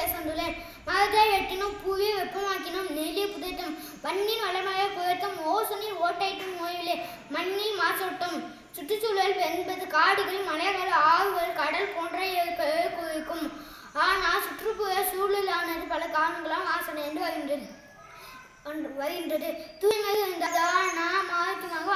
பேசந்துள்ளேன் மரத்தை வெட்டினும் பூவை வெப்பமாக்கினும் நெல்லியை புதைத்தும் மண்ணின் வளமையை குறைத்தும் ஓசனில் ஓட்டைட்டும் நோயிலே மண்ணில் மாசோட்டும். சுற்றுச்சூழல் என்பது காடுகள் மலைகள் ஆறுகள் கடல் போன்ற குறிக்கும். ஆனால் சுற்றுப்புற சூழலானது பல காரணங்களால் மாசடைந்து வருகின்றது வருகின்றது. தூய்மை இருந்தால் மாற்றமாக